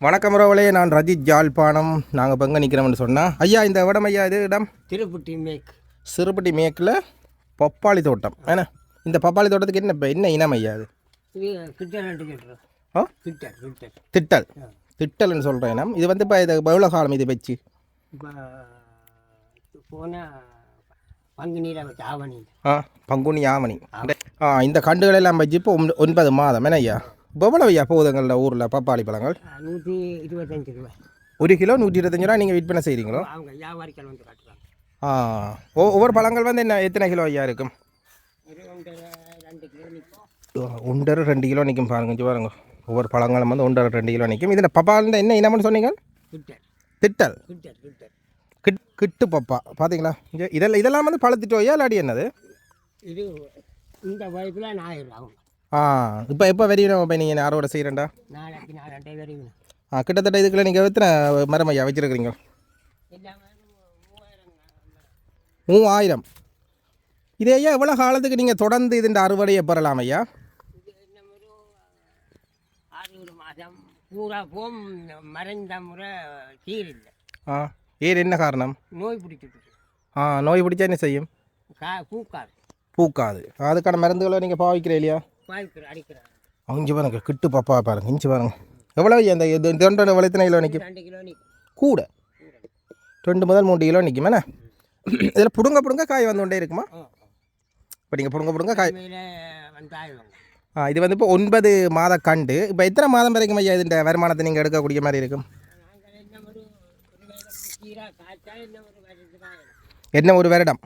வணக்கம் ரோவலே நான் ரஜித் ஜாழ்ப்பாணம். நாங்கள் இப்போ எங்கே நிற்கிறோம்னு சொன்னால் ஐயா இந்த இடம் ஐயா இது இடம்? திருப்பட்டி மேக். சிறுபட்டி மேற்கில் பப்பாளி தோட்டம். ஏன்னா இந்த பப்பாளி தோட்டத்துக்கு என்ன இப்ப என்ன இனம் ஐயா அது திட்டல் திட்டல்னு சொல்கிற இனம். இது வந்து இப்போ இது எவ்வளோ காலம் இது வச்சு? பங்கு பங்குனி ஆமணி ஆ இந்த கண்டுகள் எல்லாம் வச்சு இப்போ ஒன்ப- ஒன்பது மாதம். என்ன ஐயா? எவ்வளோ ஐயா போகுதுங்களில் ஊரில் பப்பாளி பழங்கள்? நூற்றி இருபத்தஞ்சு ரூபாய். ஒரு கிலோ நூற்றி இருபத்தஞ்சு ரூபா நீங்கள் விற்பனை செய்கிறீங்களோ அவங்க வியாபாரிகள் வந்து ஆ ஒ- ஒவ்வொரு பழங்கள் வந்து என்ன எத்தனை கிலோ ஐயா இருக்கும்? ஒன்றரை ரெண்டு கிலோ நிற்கும் பாருங்க பாருங்க. ஒவ்வொரு பழங்களும் வந்து ஒன்றரை ரெண்டு கிலோ நிற்கும் இதில் பப்பாளில் என்ன இனம்னு சொன்னீங்க? திட்டல். கிட் கிட்டு பப்பா. பார்த்தீங்களா இதெல்லாம் இதெல்லாம் வந்து பழத்திட்டோயா இல்லாடி என்னது? இது இந்த வயதில் ஞாயிறு ஆகும். ஆ இப்போ எப்போ வெறியணும் இப்போ நீங்கள் அறுவடை செய்கிறேன்டா நாளைக்கு ஆ கிட்டத்தட்ட இதுக்குள்ள நீங்கள் எத்தனை மரம் ஐயா வச்சுருக்கிறீங்க? மூவாயிரம். இது ஐயா எவ்வளோ காலத்துக்கு நீங்கள் தொடர்ந்து இதுன்ற அறுவடையை பெறலாம் ஐயா? பூரா போம் மறைந்த முறை இல்லை. ஆ ஏன் என்ன காரணம்? நோய் பிடிச்சிட்டு ஆ நோய் பிடிச்சா என்ன செய்யும்? கா பூக்காது. பூக்காது. அதுக்கான மருந்துகளை நீங்கள் பாவிக்கிறே இல்லையா? அஞ்சு பாருங்க கிட்டு பாப்பா பாருங்க இஞ்சி பாருங்க. எவ்வளோ இந்த இது தொண்டை வளர்த்தின கிலோ நிற்கும் ரெண்டு கிலோ நிற்கும் கூட. ரெண்டு முதல் மூணு கிலோ நிற்கும் என்ன? இதில் புடுங்க புடுங்க காய் வந்து கொண்டே இருக்குமா இப்போ நீங்கள் புடுங்க புடுங்க காய். ஆ இது வந்து இப்போ ஒன்பது மாத கண்டு. இப்போ எத்தனை மாதம் வரைக்கும் ஐயா இந்த வருமானத்தை நீங்கள் எடுக்கக்கூடிய மாதிரி இருக்கும்? என்ன ஒரு வருடம்?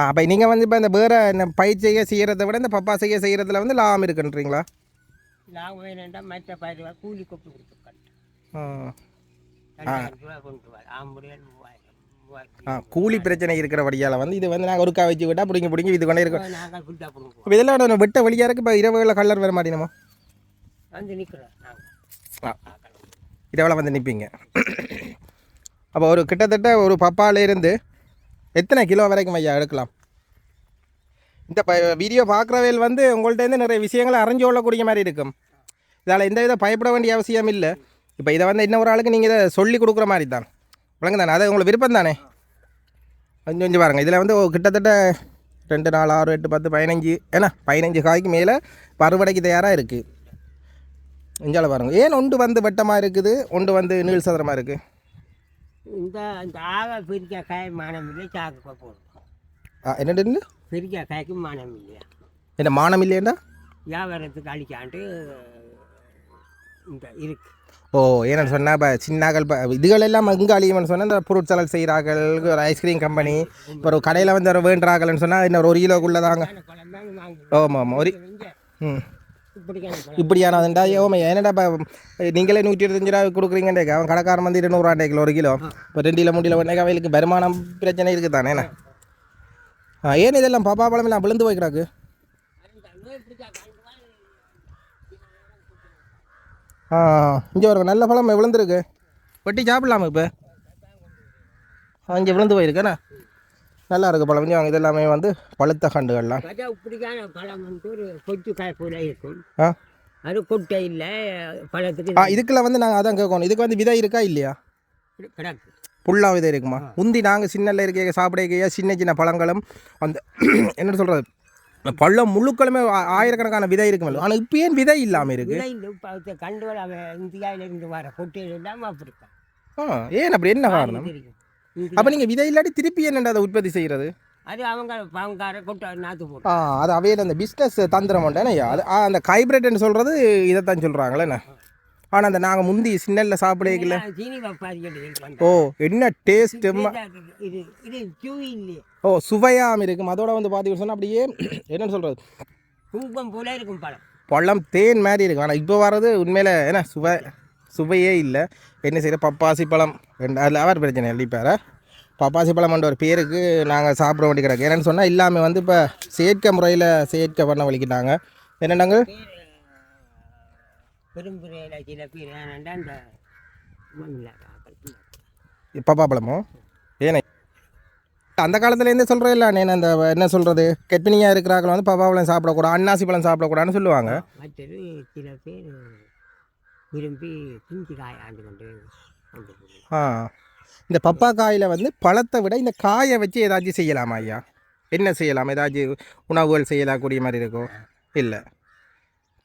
அப்போ நீங்கள் வந்து இப்போ இந்த வேறு இந்த பயிர் செய்ய செய்கிறத விட இந்த பப்பா செய்ய செய்கிறதுல வந்து லாபம் இருக்குன்றீங்களா? லாபம் வேணுண்டா மற்ற பயிர் கூலி கொப்பு கொடுத்து கட்டு ஆ. ரெண்டாயிரம் ரூபா கொண்டு வர ஆம்புரியல் மூவாயிரம் மூவாயிரத்தி ஆ கூலி பிரச்சனை இருக்கிறபடியால் வந்து இது வந்து நாங்கள் ஒருக்கா வச்சு விட்டால் பிடிங்க பிடிங்க இது கொண்டே இருக்கும். இதெல்லாம் நம்ம வெட்ட வழியாக இருக்குது இப்போ இரவுகளில் கலர் வர மாட்டேனுமோ? வந்து நிற்கிறோம் இரவில் வந்து நிற்பீங்க அப்போ ஒரு கிட்டத்தட்ட ஒரு பப்பால இருந்து எத்தனை கிலோ வரைக்கும் ஐயா எடுக்கலாம்? இந்த ப வீடியோ பார்க்குறவையில் வந்து உங்கள்கிட்டருந்து நிறைய விஷயங்களை அறிஞ்சு கொள்ளக்கூடிய மாதிரி இருக்கும். இதால் எந்த வித பயப்பட வேண்டிய அவசியம் இல்லை. இப்போ இதை வந்து இன்னொரு ஆளுக்கு நீங்கள் இதை சொல்லி கொடுக்குற மாதிரி தான். விளங்கு தானே? அது உங்களுக்கு விருப்பம் தானே? கொஞ்சம் கொஞ்சம் பாருங்கள் இதில் வந்து கிட்டத்தட்ட ரெண்டு நாலு ஆறு எட்டு பத்து பதினஞ்சு ஏன்னா பதினஞ்சு காய்க்கு மேலே பருவடைக்கு தயாராக இருக்குது இஞ்சால பாருங்க. ஏன் ஒன்று வந்து வெட்டமாக இருக்குது? ஒன்று வந்து நீள் சதுரமாக இருக்குது இந்த இந்த ஆக பிரிக்க காய் மானம் இல்லை சாக்கு போடுவோம் என்னட்டு பிரிக்க காய்க்கு மானம் இல்லையா என்ன மானம் இல்லையேண்டா வியாபாரத்துக்கு அழிக்காண்டு இந்த இருக்கு. ஓ ஏன்னு சொன்னால் இப்போ சின்னாக்கள் இப்போ இதுகள் எல்லாம் இங்கே அழியும்னு சொன்னால் இந்த ஃப்ரூட் சலட் செய்கிறார்கள் ஒரு ஐஸ்கிரீம் கம்பெனி இப்போ ஒரு கடையில் வந்து ஒரு வேண்டுறாங்கன்னு சொன்னால் இன்னும் ஒரு கிலோக்குள்ளே தாங்க. ஆமாம் ஆமாம் ஒரு ம். இப்படியானதுண்டா? ஓமே என்னடா இப்போ நீங்களே நூற்றி இருபத்தஞ்சு ரூபா கொடுக்குறீங்கண்டே? அவன் கடைக்காரன் வந்து இருநூறுவாண்டே கிலோ ஒரு கிலோ. இப்போ ரெண்டு கிலோ மூணு கிலோ ஒன்றே அவைகளுக்கு வருமானம் பிரச்சனை இருக்குது தானே என்ன? ஆ ஏன் இதெல்லாம் பாப்பா பழம் எல்லாம் விழுந்து போய் கிடக்கு ஆ இங்கே ஒரு நல்ல பழம் விழுந்துருக்கு. வெட்டி சாப்பிடலாமா இப்போ? இங்கே விழுந்து போயிருக்கேண்ணா நல்லா இருக்கு பழம். இங்கே இதெல்லாமே வந்து பழுத்த கண்டுகள்லாம் இப்படிக்கான பழம் வந்து ஒரு கொச்சு காய் போல இருக்கும். ஆ? அது கொட்டை இல்லை பழத்துக்கு ஆ இதுக்குள்ள வந்து நாங்கள் அதான் கேட்கணும் இதுக்கு வந்து விதை இருக்கா இல்லையா? கிடக்கு. புல்லா விதை இருக்குமா? முந்தி நாங்கள் சின்னல இருக்க சாப்பிட சின்ன சின்ன பழங்களும் அந்த என்ன சொல்கிறது பழம் முழுக்களுமே ஆயிரக்கணக்கான விதை இருக்குமல்ல. ஆனால் இப்போ ஏன் விதை இல்லாமல் இருக்கு? அவன் இந்தியாவிலிருந்து வர கொட்டையில் இல்லாமல் ஆ ஏன் அப்படி? என்ன காரணம்? அப்போ நீங்கள் விதை இல்லாட்டி திருப்பி என்னண்டா அதை உற்பத்தி செய்கிறது அது அவங்க பாவங்கார கொட்டை நாற்று போட்டு. ஆ அது அவையில் அந்த பிஸ்னஸ் தந்திரம் உண்டேனையா அது அந்த ஹைப்ரிட்னு சொல்கிறது இதைத்தான் சொல்கிறாங்களே என்ன? ஆனால் அந்த நாங்கள் முந்தி சின்னல்ல சாப்பிடல சீனி பாப்பாதிகள் ஓ என்ன இல்லையே. ஓ சுவையாம இருக்கும். அதோட வந்து பார்த்தீங்கன்னு சொன்னால் அப்படியே என்னன்னு சொல்கிறது குங்குமம் போல இருக்கும் பழம். பழம் தேன் மாதிரி இருக்கும். ஆனால் இப்போ வர்றது உண்மையில் என்ன சுவை சுவையே இல்லை. என்ன செய்கிற பப்பாசி பழம். ரெண்டு அதில் அவர் பிரச்சனை இல்லை இப்போ பப்பாசி பழம்ன்ற ஒரு பேருக்கு நாங்கள் சாப்பிட வேண்டி கிடக்கு என்னென்னு சொன்னால் எல்லாமே வந்து இப்போ செயற்கை முறையில் செயற்கை பண்ண வலிக்கிட்டாங்க. என்னென்னாங்க பப்பா பழமோ? ஏனே? அந்த காலத்துலேருந்தே சொல்கிறேன் நான் அந்த என்ன சொல்கிறது கெட்பினியாக இருக்கிறார்கள் வந்து பப்பா பழம் சாப்பிடக்கூடாது அன்னாசி பழம் சாப்பிடக்கூடாதுன்னு சொல்லுவாங்க. விரும்பி பிஞ்சு காய் ஆண்டு கொண்டு கொண்டு ஆ இந்த பப்பா காயில் வந்து பழத்தை விட இந்த காயை வச்சு ஏதாச்சும் செய்யலாமா ஐயா என்ன செய்யலாம் ஏதாச்சும் உணவுகள் செய்யலாக்கூடிய மாதிரி இருக்கும் இல்லை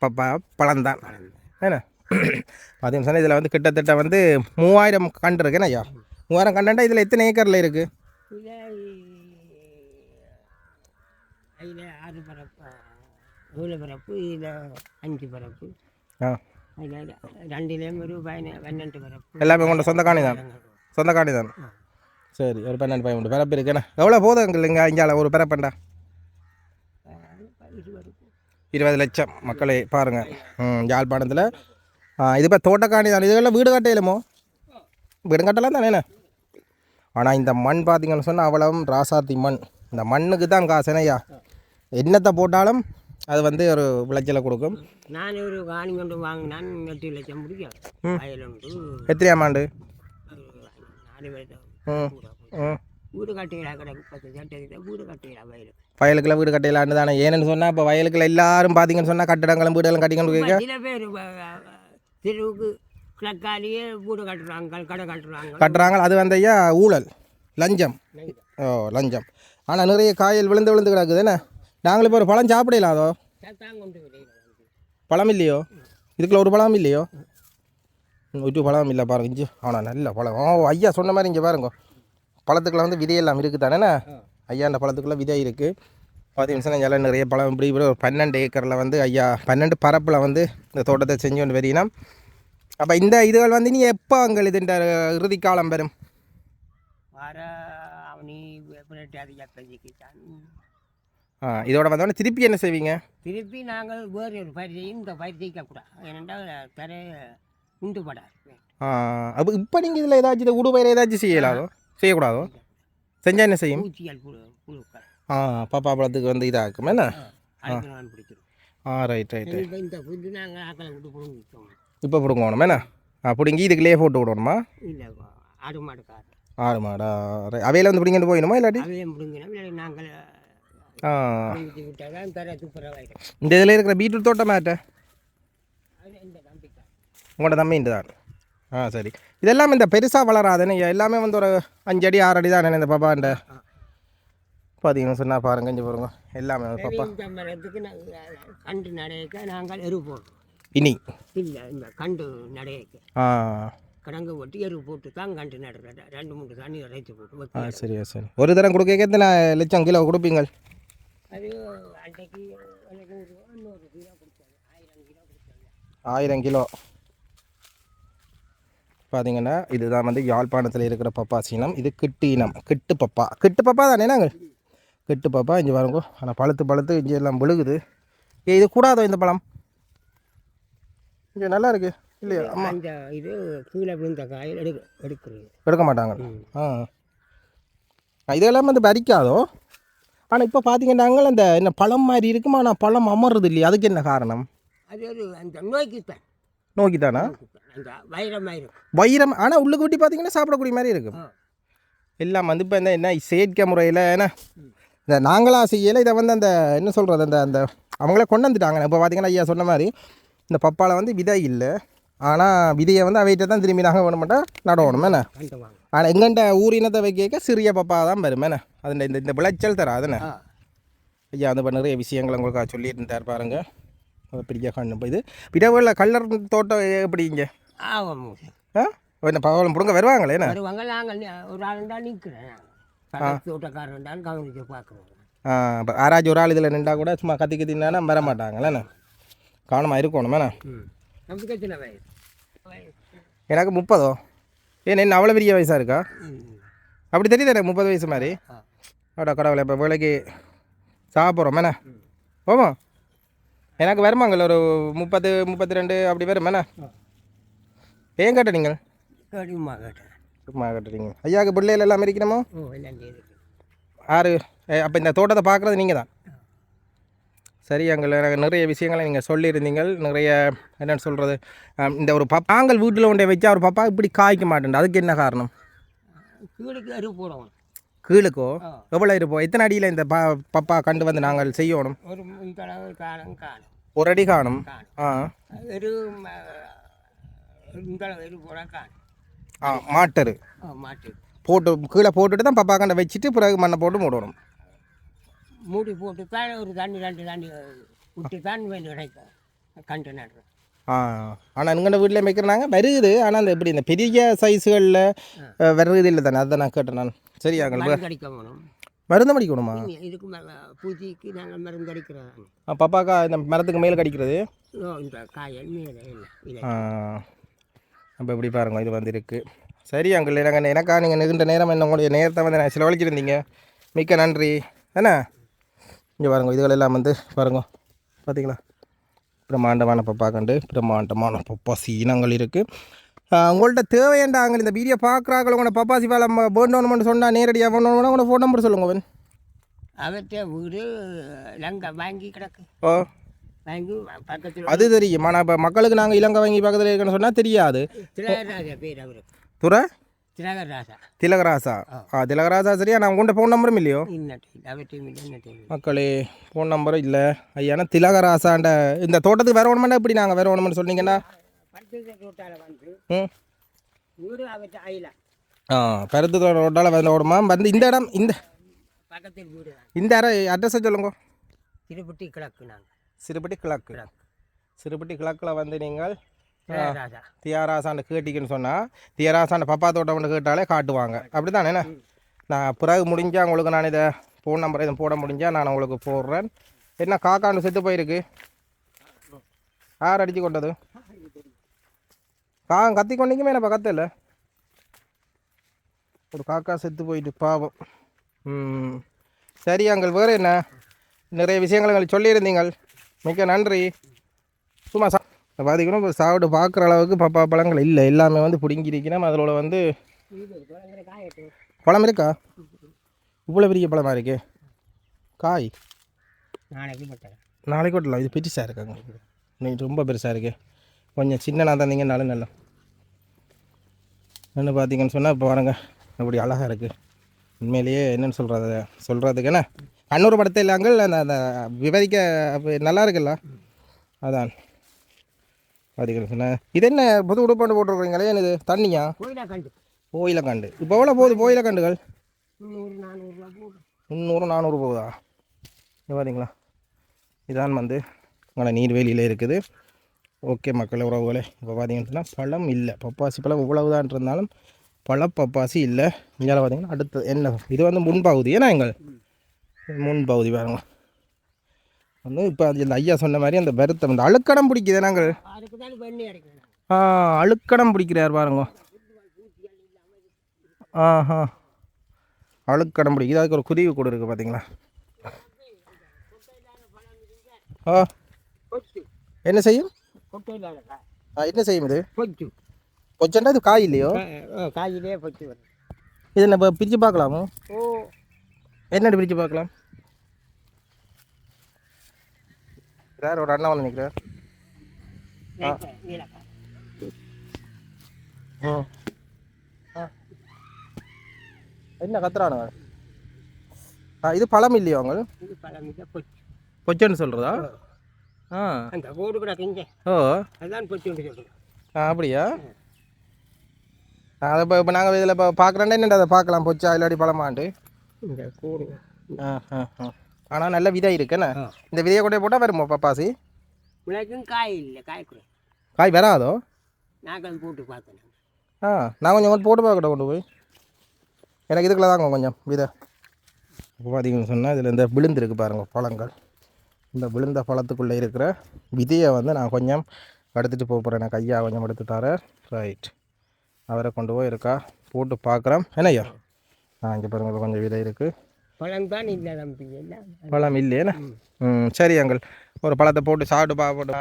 பப்பா பழம்தான் என்ன அதே சொன்னால் இதில் வந்து கிட்டத்தட்ட வந்து மூவாயிரம் கண்டு இருக்குன்னு ஐயா மூவாயிரம் கண்டுண்டா இதில் எத்தனை ஏக்கரில் இருக்குது ஆறு பரப்பு ஏழு பரப்பு இதில் அஞ்சு பரப்பு ஆ எல்லாமே உங்களோட சொந்த காணி தான் சொந்த காணி தான் சரி ஒரு பன்னெண்டு பதிமூணு பிறப்பு இருக்குண்ணே எவ்வளோ போதும் இங்கே இங்கால ஒரு பிறப்பண்டா இருபது லட்சம் மக்களே பாருங்கள் ம் யாழ்ப்பாணத்தில் இது இப்போ தோட்டக்காணி தான் இதுகளில் வீடு கட்டையிலுமோ வீடு கட்டலாம் தானே ஆனால் இந்த மண் பார்த்தீங்கன்னு சொன்னால் அவ்வளவும் ராசாத்தி மண் இந்த மண்ணுக்கு தான் காசுனையா என்னத்தை போட்டாலும் அது வந்து ஒரு விளைச்சலை கொடுக்கும். நான் ஒரு காணி கொண்டு வாங்கினான் எட்டு லட்சம் முடியும். வயல் உண்டு எத்தனையாம் ஆண்டு? வீடு கட்டிடா கிடக்கு பத்து சட்டத்தை வீடு கட்டிடா வயல். வயலுக்குள்ள வீடு கட்டையிலான்னு தானே. ஏன்னு சொன்னால் இப்போ வயலுக்குள்ள எல்லாரும் பார்த்தீங்கன்னு சொன்னால் கட்டடங்களும் வீடுகளும் கட்டிக்கொண்டு சில பேர் தெருவுக்கு கிழக்காலேயே வீடு கட்டுறாங்க கடை கட்டுறாங்க. கட்டுறாங்க. அது வந்து ஐயா ஊழல் லஞ்சம். ஓ லஞ்சம். ஆனால் நிறைய காயல் விழுந்து விழுந்து கிடக்குது என்ன? நாங்கள் இப்போ ஒரு பழம் சாப்பிடலாம் அதோ. பழம் இல்லையோ? இதுக்குள்ள ஒரு பழம் இல்லையோ? ஒரு பழம் இல்லை பாருங்க இஞ்சி. ஆனால் நல்ல பழம். ஓ ஐயா சொன்ன மாதிரி இங்கே பாருங்க. பழத்துக்குள்ள வந்து விதையெல்லாம் இருக்குது தானே ஐயா அந்த பழத்துக்குள்ளே விதை இருக்குது பத்து நிமிஷம் எல்லாம் நிறைய பழம் இப்படி இப்படி ஒரு பன்னெண்டு ஏக்கரில் வந்து ஐயா பன்னெண்டு பரப்பில் வந்து இந்த தோட்டத்தை செஞ்சு கொண்டு வரீங்கன்னா அப்போ இந்த இதுகள் வந்து நீ எப்போ அங்கே இது இந்த இறுதி காலம் வரும் வர அவனி ஆ இதோட வந்தோடனே திருப்பி என்ன செய்வீங்க? திருப்பி நாங்கள் வேறு ஒரு பயிற்சியும் இந்த பயிற்சிக்கக்கூடாது ஏனென்றால் தர உண்டு படாது. அப்போ இப்போ நீங்கள் இதில் ஏதாச்சும் இந்த உடுபயிர் ஏதாச்சும் செய்யலாதோ? செய்யக்கூடாதோ? செஞ்சால் என்ன செய்யும்? ஆ பாப்பா பழத்துக்கு வந்து இதாகும் என்ன? ஆ ரைட் ரைட் இந்த புது நாங்கள் ஆக்களை விட்டு பிடுங்கிட்டோம். இப்போ பிடுங்கணும். என்ன? ஆ பிடுங்கி இதுக்குள்ளேயே போட்டு விடணுமா? இல்லை ஆடு மாடுக்கார் ஆறு மாடா அவையில வந்து பிடிங்கிட்டு போயிடுமா இல்லாட்டி? நாங்கள் இந்த இதில் இருக்கிற பீட்ரூட் தோட்டம் இந்த நம்பிக்கை உங்களோட தம்பி இந்த தான். ஆ சரி. இதெல்லாம் இந்த பெருசாக வளராதுன்னு எல்லாமே வந்து ஒரு அஞ்சு அடி ஆறு அடி தான் இந்த பாப்பாண்ட பார்த்தீங்கன்னு சொன்னால் பாருங்க இங்கே பாருங்க. எல்லாமே பாப்பா. இந்த கண்டு நடையக்க நாங்கள் எரு போடுறோம் இனி? இல்லை இந்த கண்டு நடையக்க. ஆ. கிடங்கு போட்டு எரு போட்டு தான் கண்டு நடுற ரெண்டு மூணு தண்ணி இறைச்சி போட்டு ஆ. சரியா சரி. ஒரு தரம் கொடுக்க எத்தனை லட்சம் கிலோ கொடுப்பீங்க அது அன்றைக்கு எனக்கு ஒரு இன்னொரு கிலோ கொடுத்தாங்க. ஆயிரம் கிலோ கொடுத்தாங்க. ஆயிரம் கிலோ. பார்த்தீங்கன்னா இதுதான் வந்து யாழ்ப்பாணத்தில் இருக்கிற பப்பா சீனம் இது கிட்டு இனம். கிட்டு பப்பா. கிட்டு பப்பா தானே நாங்கள் கிட்டு பப்பா இங்கே பாருங்க. ஆனால் பழுத்து பழுத்து இங்கே எல்லாம் விழுகுது. ஏ இது கூடாதோ இந்த பழம்? இங்கே நல்லா இருக்கு. இல்லையா? ஆமாம் அந்த இது கீழே விழுந்த காயில் எடுக்க எடுக்கிறது எடுக்க மாட்டாங்க. ஆ, இதெல்லாம் வந்து பறிக்காதோ? ஆனால் இப்போ பார்த்தீங்கன்னாங்க அந்த என்ன பழம் மாதிரி இருக்குமா? ஆனால் பழம் அமர்றது இல்லையா அதுக்கு என்ன காரணம்? அது ஒரு அந்த நோய்க்கு தான் நோக்கி தானா அந்த இருக்கும். வைரம் ஆனால் உள்ளுக்கு விட்டி பார்த்தீங்கன்னா சாப்பிடக்கூடிய மாதிரி இருக்கும். எல்லாம் வந்து இப்போ இந்த என்ன செயற்கை முறையில் என்ன இந்த நாங்களாக செய்யலை இதை வந்து அந்த என்ன சொல்கிறது அந்த அந்த அவங்களே கொண்டு வந்துட்டாங்க இப்போ பார்த்தீங்கன்னா ஐயா சொன்ன மாதிரி இந்த பப்பாளை வந்து விதை இல்லை. ஆனால் விதையை வந்து அவைகிட்ட தான் திரும்பி நாங்கள் வேணுமெண்டா நடவணும் என்ன? ஆனால் எங்கள்கிட்ட ஊரினத்தை வைக்க சிறிய பப்பா தான் வரும் என்ன? அது இந்த இந்த விளைச்சல் தராதுன்னு ஆ. ஐயா இப்போ நிறைய விஷயங்கள் உங்களுக்கு சொல்லிட்டு இருந்தார் பாருங்க. அது பெரிய கண்ணு இது பிறவில் கல்லர் தோட்டம் எப்படி இங்கே? ஆமாம் ஆ? என்ன பவளம் பிடுங்க வருவாங்களே என்ன? வருவாங்க நாங்கள் ஒரு ஆள் தான் நிற்கிறேன் தோட்டக்காரன் தான் கவனித்து பார்க்குறோம் ஆ யாராச்சும் ஒரு ஆள் இதில் நின்றா கூட சும்மா கத்தி கத்தினா வர மாட்டாங்களே காணமா இருக்கணும் வயசு? எனக்கு முப்பதோ? ஏன் என்ன அவ்வளோ பெரிய வயசாக இருக்கா? அப்படி தெரியுது எனக்கு முப்பது வயசு மாதிரி? அடா கடவுளை இப்போ வேலைக்கு சாப்பிட்றோம். என்ன? போமா எனக்கு வருமாங்கல்ல ஒரு முப்பது முப்பத்தி ரெண்டு அப்படி வரும். என்ன? ஏன் கேட்ட நீங்கள்? கடிமா கேட்டேன். சும்மா கேட்டுறீங்க ஐயாவுக்கு பிள்ளைகள் எல்லாம் இருக்கணுமோ ஆறு. அப்போ இந்த தோட்டத்தை பார்க்குறது நீங்கள் தான். சரி அங்கே நிறைய விஷயங்களை நீங்கள் சொல்லியிருந்தீங்க நிறைய என்னென்னு சொல்கிறது இந்த ஒரு பப் நாங்கள் வீட்டில் கொண்டே வச்சா ஒரு பப்பா இப்படி காய்க்க மாட்டேன் அதுக்கு என்ன காரணம்? அரு போடணும் கீழுக்கோ. எவ்வளோ இருப்போம் எத்தனை அடியில் இந்த ப பப்பா கண்டு வந்து நாங்கள் செய்யணும்? ஒரு காணும் ஒரு அடி காணும். ஆ. ஒரு ஆ மாட்டரு. மாட்டு போட்டு கீழே போட்டுட்டு தான் பப்பாக்காண்ட வச்சுட்டு பிறகு மண்ணை போட்டு மூடணும். மூடி போட்டு தான் ஒரு தண்ணி ரெண்டு தண்ணி விட்டு தான் கிடைக்கும் கண்டு நடுறோம். ஆ ஆனால் எங்கள் வீட்டில் வைக்கிறாங்க வருகுது ஆனால் அந்த எப்படி இந்த பெரிய சைஸுகளில் வருது இல்லை தானே அதை நான் கேட்டேன் நான். சரியா உங்களுக்கு மருந்து அடிக்க வேணும்? மருந்து அடிக்கணுமா இதுக்கு பூச்சிக்கு நாங்கள் மருந்து அடிக்கிறோம் பப்பாக்கா இந்த மரத்துக்கு மேலே கடிக்கிறது? இந்த காயல் மேலே அப்போ எப்படி பாருங்க இது வந்து இருக்குது சரி அங்கிள் நாங்கள் எனக்கா நீங்கள் நிகழ்ந்த நேரம் என்ன உங்களுடைய நேரத்தை வந்து நான் செலவழிச்சிருந்தீங்க. மிக்க நன்றி. என்ன? இங்கே பாருங்க இதுகளெல்லாம் வந்து பாருங்க பார்த்தீங்களா பிரம்மாண்டமான பப்பா கண்டு பிரம்மாண்டமான பப்பாசி இனங்கள் இருக்குது உங்கள்கிட்ட தேவையாண்டாங்க இந்த வீடியோ பார்க்குறாங்க உங்களோட பப்பாசி வேலை வேண்டணும்னு சொன்னால் நேரடியாக வேணும்னா உங்களோட ஃபோன் நம்பர் சொல்லுங்க அவன். அவர்கிட்ட வீடு லங்கை வாங்கி கிடக்கு. ஓ. வாங்கி பக்கத்தில் அது தெரியும்? ஆனால் இப்போ மக்களுக்கு நாங்கள் இலங்கை வங்கி பக்கத்தில் இருக்குன்னு சொன்னால் தெரியாது. திலகராஜா பேர் அவருக்கு துறை திலகராஜா. திலகராசா ஆ. திலகராசா சரியா? நான் உங்கள்கிட்ட ஃபோன் நம்பரும் இல்லையோ? மக்களே ஃபோன் நம்பரும் இல்லை. ஐயானா திலகராசாண்ட இந்த தோட்டத்துக்கு வேற ஒன்றுமெண்டா இப்படி நாங்கள் வேற ஒன்றுமெண்டு சொன்னீங்கன்னா படுத்து ரோட்டால் வந்து ஓடுமா? வந்து இந்த இடம் இந்த பக்கத்தில் வீடு இந்த அட்ரஸை சொல்லுங்க. திருப்பட்டி கிழக்கு நாங்கள் சிறுபட்டி கிழக்கு. சிறுபட்டி கிழக்கில் வந்து நீங்கள் தியாராசாண்ட கேட்டிங்கன்னு சொன்னால் தியாராசாண்ட பப்பா தோட்டம் கேட்டாலே காட்டுவாங்க. அப்படி தானே என்ன? நான் பிறகு முடிஞ்சால் உங்களுக்கு நான் இதை ஃபோன் நம்பர் இதை போட முடிஞ்சால் நான் உங்களுக்கு போடுறேன். என்ன காக்காண்டு செத்து போயிருக்கு? யார் அடித்து கொண்டது? கா கத்தி கொண்டிக்குமே என்னப்பா கத்தல? ஒரு காக்கா செத்து போயிட்டு பாவம். ம். சரி அங்கள் வேறு என்ன? நிறைய விஷயங்கள் எங்களுக்கு சொல்லியிருந்தீங்கள். மிக்க நன்றி. சும்மா சா பார்த்தீங்கன்னா இப்போ சாப்பிட்டு பார்க்குற அளவுக்கு பப்பா பழங்கள் இல்லை. எல்லாமே வந்து பிடுங்கிருக்கணும் அதில் வந்து பழம் இருக்கா? இவ்வளோ பெரிய பழமாக இருக்கு? காய்? நாளைக்கு நாளைக்கு இது பெருசாக இருக்காங்க நீ ரொம்ப பெருசாக இருக்கு. கொஞ்சம் சின்னனாக தந்தீங்கன்னாலும் நல்லா. என்ன பார்த்தீங்கன்னு சொன்னால் இப்போ பாருங்க அப்படி அழகாக இருக்குது உண்மையிலேயே என்னன்னு சொல்கிறது சொல்கிறதுக்கு என்ன? கண்ணூர் படத்தை இல்லாங்கள் அந்த அந்த விவரிக்க நல்லா இருக்குல்ல? அதான். பார்த்தீங்கன்னு சொன்னேன் இது என்ன புது உடுப்பாண்டு போட்டிருக்கீங்களே இது தண்ணியா? கோயிலா கண்டு இப்போ எவ்வளோ போகுது நானூறுரூவா போடும் முந்நூறு நானூறு போகுதா? பார்த்தீங்களா இதான் வந்து உங்களை நீர்வேலியில் இருக்குது. ஓகே மக்கள் உறவுகளே இப்போ பார்த்தீங்கன்னு பழம் இல்லை. பப்பாசி பழம் இவ்வளவுதான் இருந்தாலும் பழ பப்பாசி இல்லை. இங்கே பார்த்தீங்கன்னா அடுத்து என்ன? இது வந்து முன்பகுதி. ஏன்னா எங்கள் முன்பகுதி பாருங்க. வந்து இப்போ அது இந்த ஐயா சொன்ன மாதிரி அந்த வருத்தம் இந்த அழுக்கடம் பிடிக்குது. நாங்கள் ஆ அழுக்கடம் பிடிக்கிறார் பாருங்க. ஆஹா. அழுக்கடம் பிடிக்குது. அதுக்கு ஒரு குருவி கூட இருக்குது பார்த்தீங்களா ஆ. என்ன செய்யும்? என்ன செய்யும் இது? பொச்சு. பொச்சண்டா இது காய் இல்லையோ காயிலே பொச்சு வரும். இது நம்ம பிரித்து பார்க்கலாமோ? ஓ. என்னடி பிரித்து பார்க்கலாம்? யார் ஒரு அண்ணா வந்து நிற்கிறார் நீலக்கா ம் ஆ. என்ன கத்துறானுங்க ஆ இது பழம் இல்லையோ அவங்க பொச்சன்னு சொல்கிறதா ஆ. அந்த கோடு கூட கிஞ்ச ஓ. அதான் பொச்சுன்னு சொல்கிறோம் ஆ அப்படியா? அதை இப்போ இப்போ நாங்கள் இதில் இப்போ பார்க்குறேன்டா என்னடா அதை பார்க்கலாம் பொச்சா இல்லாடி பழமாண்டு? இந்த கூடு. ஆ ஆ ஆ. ஆனால் நல்ல விதை இருக்குண்ணே. இந்த விதையை கொண்டே போட்டால் வருமோ பப்பாசி உனக்கும் காய் இல்லை காய் கூட. காய் வராதோ? நாங்கள் போட்டு பார்த்தேன். ஆ நான் கொஞ்சம் கொண்டு போட்டு பார்க்கட்டும் கொண்டு போய். எனக்கு இதுக்குள்ள தாங்க கொஞ்சம் விதை. இப்போ பார்த்தீங்கன்னு சொன்னால் இதில் இந்த விழுந்திருக்கு பாருங்கள் பழங்கள். இந்த விழுந்த பழத்துக்குள்ளே இருக்கிற விதையை வந்து நான் கொஞ்சம் எடுத்துகிட்டு போக போகிறேன் எனக்கு ஐயா கொஞ்சம் எடுத்து தரேன் ரைட் அவரை கொண்டு போய் இருக்கா? போட்டு பார்க்குறேன் என்ன ஐயா ஆ இங்கே பாருங்கள் கொஞ்சம் விதை இருக்குது பழம் தான் இல்லை தம்பி பழம் இல்லையேண்ணே ம். சரி அங்கள். ஒரு பழத்தை போட்டு சாப்பிட்டு பா போட்டு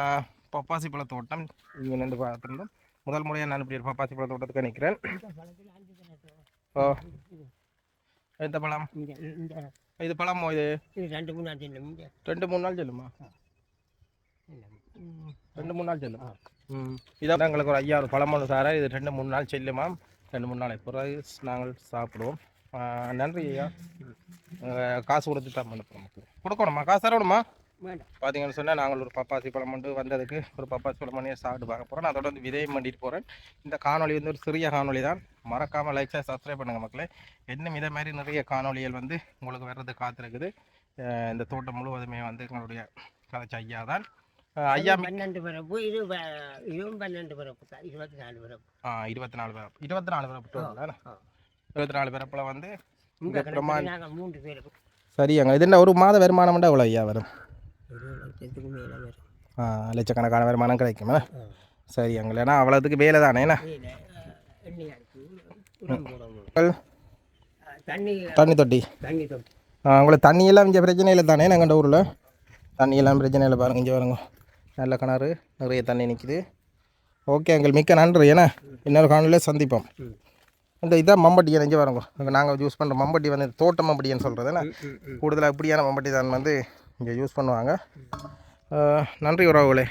பப்பாசி பழ தோட்டம். இங்கே நின்று பார்த்துருந்தோம் முதல் முறையாக நான் இப்படி பப்பாசி பழ தோட்டத்துக்கு நிற்கிறேன். ஓ. எந்த பழம்? இது பழமோ இது? ரெண்டு மூணு நாள் இந்த ரெண்டு மூணு நாள் செல்லுமா. ரெண்டு மூணு நாள் செல்லும். ம். இதான் எங்களுக்கு ஒரு ஐயா ஒரு பழம் வந்து சாரா. இது ரெண்டு மூணு நாள் செல்லுமா ரெண்டு மூணு நாள் பிறகு நாங்கள் சாப்பிடுவோம். நன்றி ஐயா. காசு கொடுத்து தான் பண்ண போகிறோம் கொடுக்கணுமா? காசு தரணுமா? பார்த்தீங்கன்னு சொன்னால் நாங்கள் ஒரு பப்பாசி பழம் கொண்டு வந்ததுக்கு ஒரு பப்பாசி பழம் பண்ணி சாப்பிட்டு பார்க்க போகிறோம் நான் தொடர்ந்து விதையும் பண்ணிட்டு போகிறேன் இந்த காணொளி வந்து ஒரு சிறிய காணொளி தான். மறக்காமல் லைக் சப்ஸ்கிரைப் பண்ணுங்கள் மக்களே. இன்னும் இதே மாதிரி நிறைய காணொளிகள் வந்து உங்களுக்கு வர்றது காத்திருக்குது. இந்த தோட்டம் முழுவதுமே வந்து எங்களுடைய கலைச்ச ஐயா தான். ஐயா பன்னெண்டு பிறப்பு இது இதுவும் பன்னெண்டு பிறப்பு தான் இருபத்தி நாலு பிறப்பு ஆ இருபத்தி நாலு பேர் இருபத்தி நாலு ஆ. இருபத்தி நாலு பேரப்பில் வந்து இந்த மூன்று பேர் சரியாங்க. இது என்ன ஒரு மாத வருமானம் எவ்வளோ ஐயா வரும்? லட்சக்கணக்கான வருமானம் கிடைக்குமா. சரி அங்களேனா அவ்வளோத்துக்கு வேலை தானே என்ன? தண்ணி தண்ணி தொட்டி. தண்ணி தொட்டி உங்களுக்கு தண்ணியெல்லாம் இங்கே பிரச்சனை இல்லை தானே நாங்கள் ஊரில்? தண்ணியெல்லாம் பிரச்சனை இல்லை பாருங்க இங்கே பாருங்க. நல்ல கிணறு நிறைய தண்ணி நிற்கிது ஓகே எங்கள் மிக்க நன்றி ஏன்னா இன்னொரு காணொலியில் சந்திப்போம். இந்த இதான் மம்பட்டி இங்கே பாருங்க. நாங்கள் யூஸ் பண்ணுற மம்பட்டி வந்து தோட்ட மம்பட்டின்னு சொல்கிறது என்ன. கூடுதலாக இப்படியான மம்பட்டி தான் வந்து இங்கே யூஸ் பண்ணுவாங்க. நன்றி உறவுகளே.